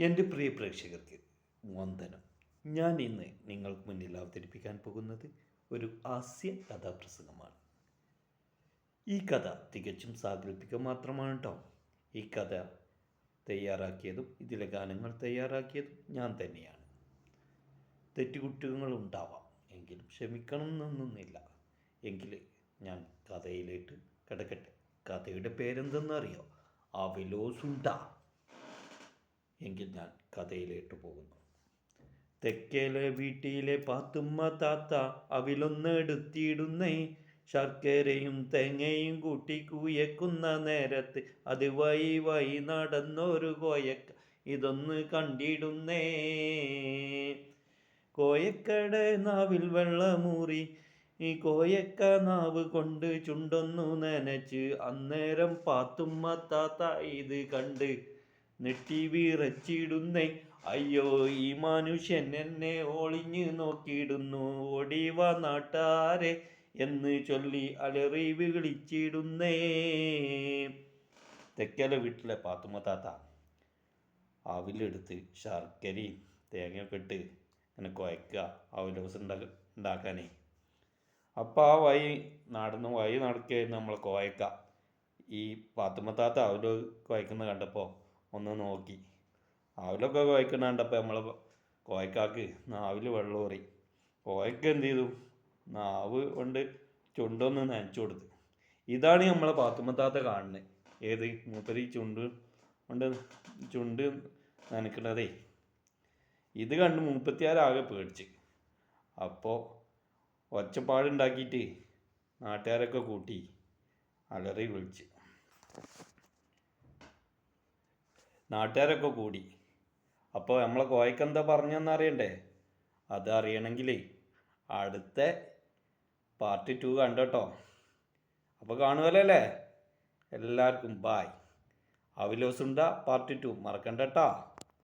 എന്റെ പ്രിയ പ്രേക്ഷകർക്ക് വന്ദനം. ഞാൻ ഇന്ന് നിങ്ങൾക്ക് മുന്നിൽ അവതരിപ്പിക്കാൻ പോകുന്നത് ഒരു ഹാസ്യ കഥാപ്രസംഗമാണ്. ഈ കഥ തികച്ചും സാങ്കല്പികം മാത്രമാണ് കേട്ടോ ഈ കഥ തയ്യാറാക്കിയതും ഇതിലെ ഗാനങ്ങൾ തയ്യാറാക്കിയതും ഞാൻ തന്നെയാണ്. തെറ്റുകുറ്റങ്ങൾ ഉണ്ടാവാം എങ്കിലും ക്ഷമിക്കണം എന്നൊന്നുമില്ല. എങ്കിൽ ഞാൻ കഥയിലേക്ക് കിടക്കട്ടെ. കഥയുടെ പേരെന്തെന്നറിയോ? അവിലോസുണ്ട. എങ്കിൽ ഞാൻ കഥയിലേട്ട് പോകുന്നു. തെക്കേലെ വീട്ടിലെ പാത്തുമ്മ താത്ത അവിലൊന്നെടുത്തിടുന്നേ ശർക്കരയും തേങ്ങയും കൂട്ടി കൂയക്കുന്ന നേരത്ത് അത് വൈ വൈ നടന്നൊരു കോയക്ക ഇതൊന്ന് കണ്ടിടുന്നേ. കോയക്കടെ നാവിൽ വെള്ളമൂറി ഈ കോയക്ക നാവ് കൊണ്ട് ചുണ്ടൊന്നു നനച്ച് അന്നേരം പാത്തുമ്മ താത്ത ഇത് കണ്ട് നെട്ടി വീറച്ചിടുന്നേ അയ്യോ ഈ മനുഷ്യൻ എന്നെ ഒളിഞ്ഞു നോക്കിയിടുന്നു. ഓടിവ നാട്ടാരെ എന്ന് ചൊല്ലി അലറി വിളിച്ചിടുന്നേ. തെക്കല വീട്ടിലെ പാത്തുമ്മ താത്ത അവിലെടുത്ത് ശർക്കരയും തേങ്ങയൊക്കെ ഇട്ട് ഇങ്ങനെ കുഴക്കുക അവലോസ് ഉണ്ടാക്ക ഉണ്ടാക്കാനേ. അപ്പോൾ ആ വഴി നടന്ന് വഴി നടക്കുകയായിരുന്നു നമ്മളെ കോയക്ക ഈ പാത്തുമ്മ താത്ത അവൽ കുഴക്കുന്ന കണ്ടപ്പോൾ ഒന്ന് നോക്കി. ആവിലൊക്കെ കുഴക്കുന്ന കണ്ടപ്പോൾ നമ്മളെ കോയക്കാക്ക് നാവിൽ വെള്ളമൂറി കോയക്ക എന്ത് ചെയ്തു? നാവ് കൊണ്ട് ചുണ്ടൊന്ന് നനച്ചു കൊടുത്തു. ഇതാണ് നമ്മളെ പാത്തുമത്താത്ത കാണുന്നത് ഏത്? മൂപ്പര് ചുണ്ട് കൊണ്ട് ചുണ്ട് നനക്കണതേ. ഇത് കണ്ട് മുപ്പത്തിയാറാകെ പേടിച്ച്. അപ്പോൾ ഒച്ചപ്പാടുണ്ടാക്കിയിട്ട് നാട്ടുകാരൊക്കെ കൂട്ടി അലറി വിളിച്ച്. നാട്ടുകാരൊക്കെ കൂടി. അപ്പോൾ നമ്മളെ കോയക്ക് എന്താ പറഞ്ഞതെന്ന് അറിയണ്ടേ? അത് അറിയണമെങ്കിലേ അടുത്ത പാർട്ട് ടു കണ്ടോ അപ്പോൾ കാണുമല്ലോ അല്ലേ? എല്ലാവർക്കും ബായ് അവിലോസുണ്ട പാർട്ട് ടു. മറക്കണ്ട കേട്ടോ